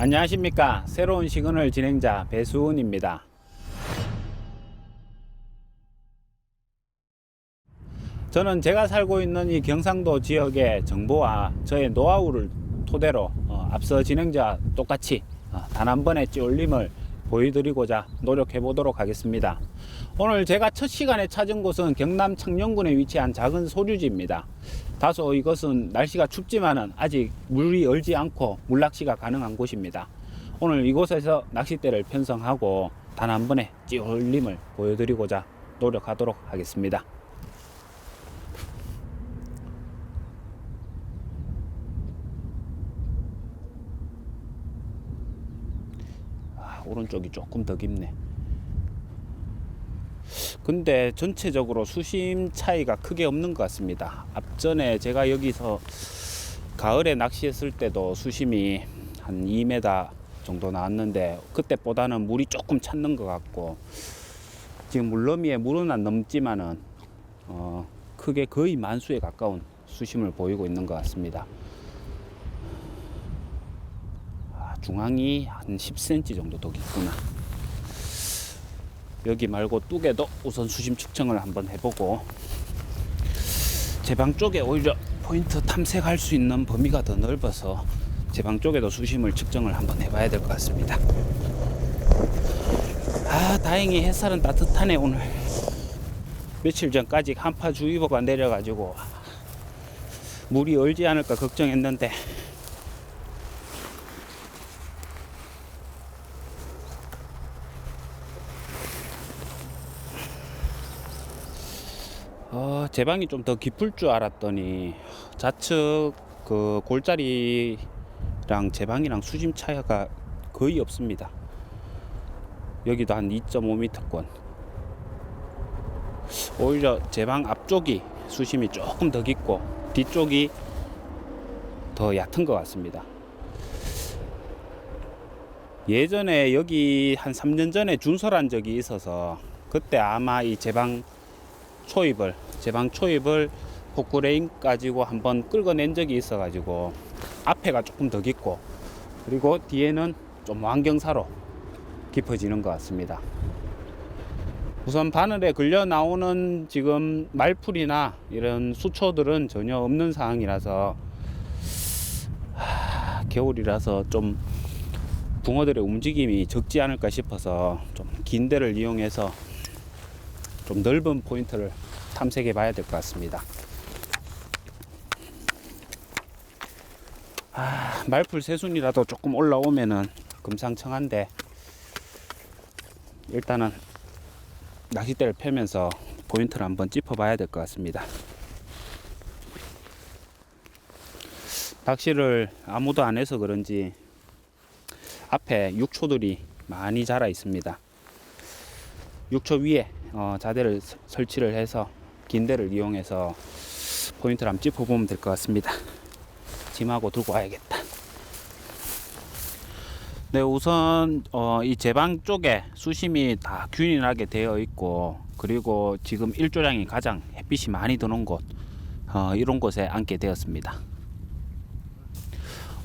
안녕하십니까. 새로운 시그널 진행자 배수훈입니다. 저는 제가 살고 있는 이 경상도 지역의 정보와 저의 노하우를 토대로 어, 앞서 진행자 똑같이 어, 단한 번의 찌올림을 보여드리고자 노력해 보도록 하겠습니다. 오늘 제가 첫 시간에 찾은 곳은 경남 창녕군에 위치한 작은 소류지입니다. 다소 이것은 날씨가 춥지만은 아직 물이 얼지 않고 물낚시가 가능한 곳입니다. 오늘 이곳에서 낚싯대를 편성하고 단 한 번의 찌올림을 보여드리고자 노력하도록 하겠습니다. 오른쪽이 조금 더 깊네. 근데 전체적으로 수심 차이가 크게 없는 것 같습니다. 앞전에 제가 여기서 가을에 낚시했을 때도 수심이 한 2m 정도 나왔는데 그때보다는 물이 조금 찼는 것 같고 지금 물너미에 물은 안 넘지만은 어, 크게 거의 만수에 가까운 수심을 보이고 있는 것 같습니다. 아, 중앙이 한 10cm 정도 더 깊구나. 여기 말고 뚝에도 우선 수심 측정을 한번 해보고 제 방 쪽에 오히려 포인트 탐색할 수 있는 범위가 더 넓어서 제 방 쪽에도 수심을 측정을 한번 해봐야 될 것 같습니다. 아 다행히 햇살은 따뜻하네 오늘 며칠 전까지 한파주의보가 내려가지고 물이 얼지 않을까 걱정했는데 어, 제 방이 좀 더 깊을 줄 알았더니 좌측 그 골짜리랑 제 방이랑 수심 차이가 거의 없습니다. 여기도 한 2.5m권. 오히려 제 방 앞쪽이 수심이 조금 더 깊고 뒤쪽이 더 얕은 것 같습니다. 예전에 여기 한 3년 전에 준설한 적이 있어서 그때 아마 이 제방 초입을 제방 초입을 포크레인 가지고 한번 끌어낸 적이 있어 가지고 앞에가 조금 더 깊고 그리고 뒤에는 좀 완경사로 깊어지는 것 같습니다. 우선 바늘에 걸려 나오는 지금 말풀이나 이런 수초들은 전혀 없는 상황이라서 하, 겨울이라서 좀 붕어들의 움직임이 적지 않을까 싶어서 좀 긴 데를 이용해서 좀 넓은 포인트를 탐색해 봐야 될 것 같습니다. 아, 말풀 새순이라도 조금 올라오면은 금상첨한데 일단은 낚싯대를 펴면서 포인트를 한번 짚어 봐야 될 것 같습니다. 낚시를 아무도 안 해서 그런지 앞에 육초들이 많이 자라 있습니다. 육초 위에 어, 자대를 서- 설치를 해서 긴 대를 이용해서 포인트를 한번 짚어보면 될 것 같습니다. 짐하고 들고 와야겠다. 네, 우선 어, 이 제방 쪽에 수심이 다 균일하게 되어 있고 그리고 지금 일조량이 가장 햇빛이 많이 드는 곳 어, 이런 곳에 앉게 되었습니다.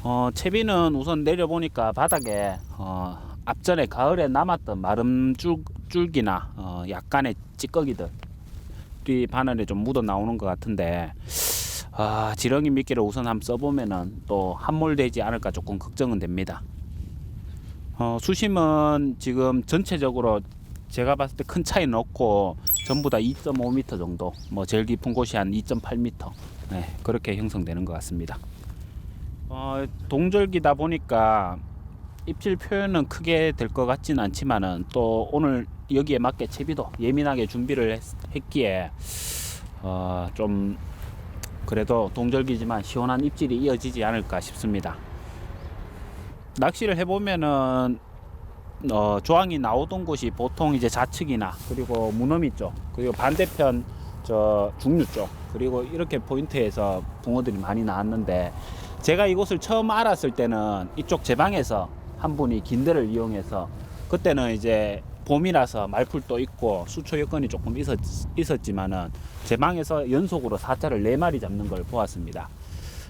어, 채비는 우선 내려보니까 바닥에 어, 앞전에 가을에 남았던 마름 줄, 줄기나 어, 약간의 찌꺼기들 이 바늘에 좀 묻어 나오는 것 같은데 아, 지렁이 미끼를 우선 한번 써보면은 또 함몰되지 않을까 조금 걱정은 됩니다. 어, 수심은 지금 전체적으로 제가 봤을 때 큰 차이는 없고 전부 다 2.5m 정도 뭐 제일 깊은 곳이 한 2.8m 네, 그렇게 형성되는 것 같습니다. 어, 동절기다 보니까 입질 표현은 크게 될 것 같지는 않지만은 또 오늘 여기에 맞게 채비도 예민하게 준비를 했, 했기에 어, 좀 그래도 동절기지만 시원한 입질이 이어지지 않을까 싶습니다. 낚시를 해보면은 어, 조항이 나오던 곳이 보통 이제 좌측이나 그리고 무너미 쪽 그리고 반대편 저 중류 쪽 그리고 이렇게 포인트에서 붕어들이 많이 나왔는데 제가 이곳을 처음 알았을 때는 이쪽 제 방에서 한 분이 긴대를 이용해서 그때는 이제 봄이라서 말풀도 있고 수초 여건이 조금 있었, 있었지만은 제 방에서 연속으로 사자를 네 마리 잡는 걸 보았습니다.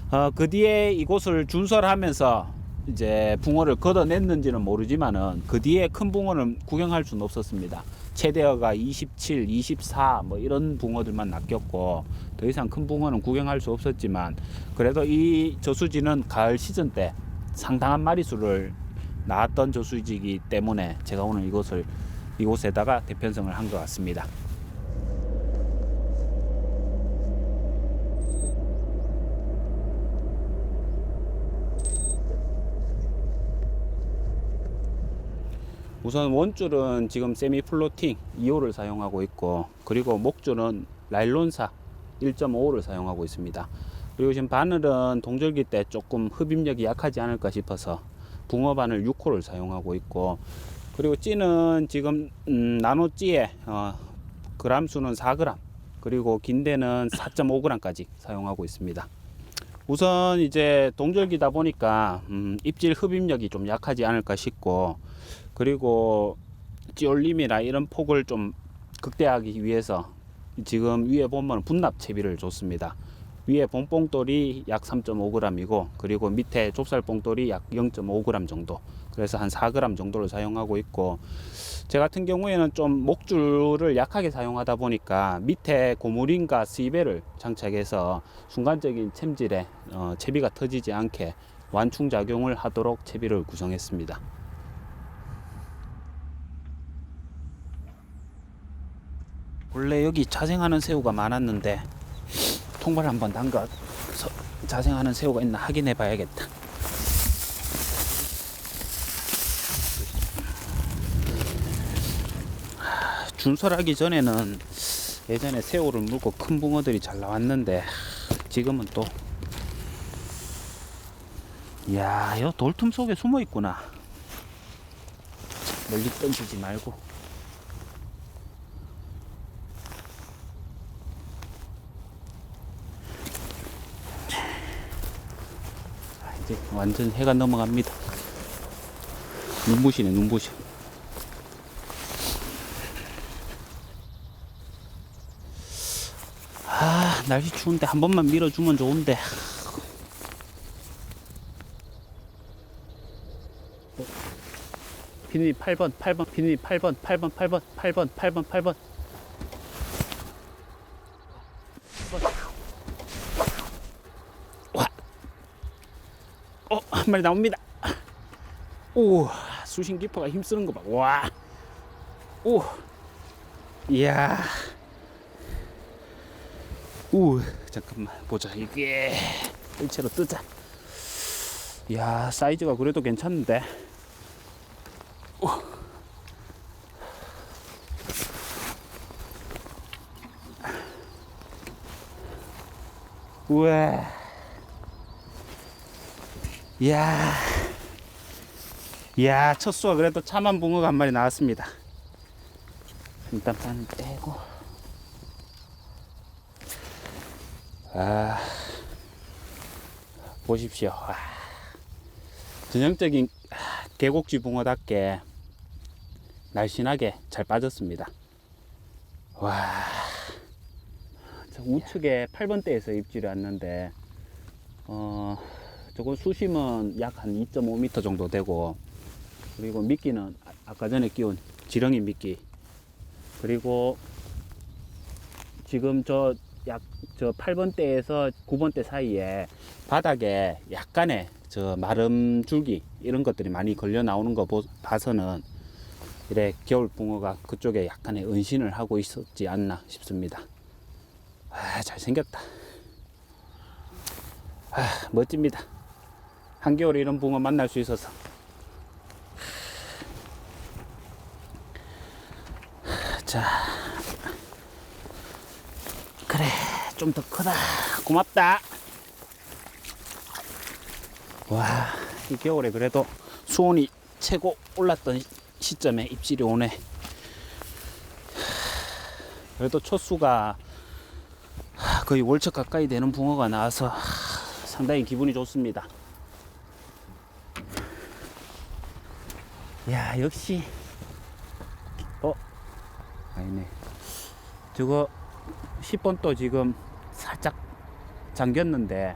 어, 그 뒤에 이곳을 준설하면서 이제 붕어를 걷어냈는지는 모르지만은 그 뒤에 큰 붕어는 구경할 수는 없었습니다. 최대어가 27, 24 뭐 이런 붕어들만 낚였고 더 이상 큰 붕어는 구경할 수 없었지만 그래도 이 저수지는 가을 시즌 때 상당한 마리수를 낳았던 저수지이기 때문에 제가 오늘 이곳을 이곳에다가 대편성을 한 것 같습니다. 우선 원줄은 지금 세미 플로팅 2호를 사용하고 있고 그리고 목줄은 라일론사 1.5호를 사용하고 있습니다. 그리고 지금 바늘은 동절기 때 조금 흡입력이 약하지 않을까 싶어서 붕어 바늘 6호를 사용하고 있고 그리고 찌는 지금 음, 나노찌에 어, 그람 수는 4g 그리고 긴 데는 4.5g까지 사용하고 있습니다. 우선 이제 동절기다 보니까 음, 입질 흡입력이 좀 약하지 않을까 싶고 그리고 찌올림이나 이런 폭을 좀 극대화하기 위해서 지금 위에 보면 분납 채비를 줬습니다. 위에 본뽕돌이 약 3.5g이고 그리고 밑에 좁쌀뽕돌이 약 0.5g 정도 그래서 한 4g 정도를 사용하고 있고 제 같은 경우에는 좀 목줄을 약하게 사용하다 보니까 밑에 고무링과 스이벨을 장착해서 순간적인 챔질에 어, 채비가 터지지 않게 완충 작용을 하도록 채비를 구성했습니다. 원래 여기 자생하는 새우가 많았는데 통발 한번 담가서 자생하는 새우가 있나 확인해 봐야겠다. 하, 준설하기 전에는 예전에 새우를 물고 큰 붕어들이 잘 나왔는데 지금은 또 이야, 여 돌틈 속에 숨어 있구나. 멀리 던지지 말고. 아, 이제 완전 해가 넘어갑니다. 눈부시네, 눈부시. 아, 날씨 추운데 한 번만 밀어주면 좋은데. 피디 8번, 8번, 피디 8번, 8번, 8번, 8번, 8번, 8번. 한 마리 나옵니다. 오, 수신 기퍼가 힘쓰는 거 봐. 와. 오. 이야. 우, 잠깐만 보자. 이게 일체로 뜨자. 이야, 사이즈가 그래도 괜찮은데. 우와. 이야. 이야, 첫 수가 그래도 참한 붕어가 한 마리 나왔습니다. 일단 반 빼고. 아. 보십시오. 와. 전형적인 아, 계곡지 붕어답게 날씬하게 잘 빠졌습니다. 와. 저 우측에 8번대에서 입질이 왔는데 어 저거 수심은 약 한 2.5m 정도 되고 그리고 미끼는 아- 아까 전에 끼운 지렁이 미끼 그리고 지금 저 약 저 8번대에서 9번대 사이에 바닥에 약간의 저 마름 줄기 이런 것들이 많이 걸려 나오는 거 보- 봐서는 이래 겨울 붕어가 그쪽에 약간의 은신을 하고 있었지 않나 싶습니다. 아, 잘생겼다. 아, 멋집니다. 한겨울에 이런 붕어 만날 수 있어서. 자. 그래, 좀 더 크다. 고맙다. 와, 이 겨울에 그래도 수온이 최고 올랐던 시점에 입질이 오네. 그래도 첫 수가 거의 월척 가까이 되는 붕어가 나와서 상당히 기분이 좋습니다. 야 역시 어 아니네 저거 10번 또 지금 살짝 잠겼는데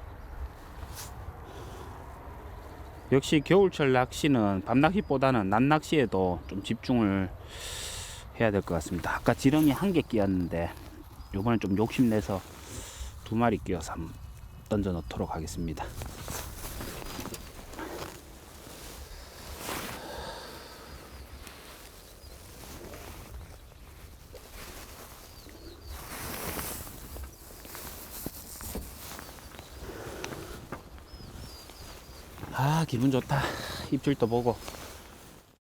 역시 겨울철 낚시는 밤 낚시보다는 낮 낚시에도 좀 집중을 해야 될 것 같습니다. 아까 지렁이 한 개 끼었는데 요번엔 좀 욕심내서 두 마리 끼워서 던져 놓도록 하겠습니다. 아 기분 좋다. 입질도 보고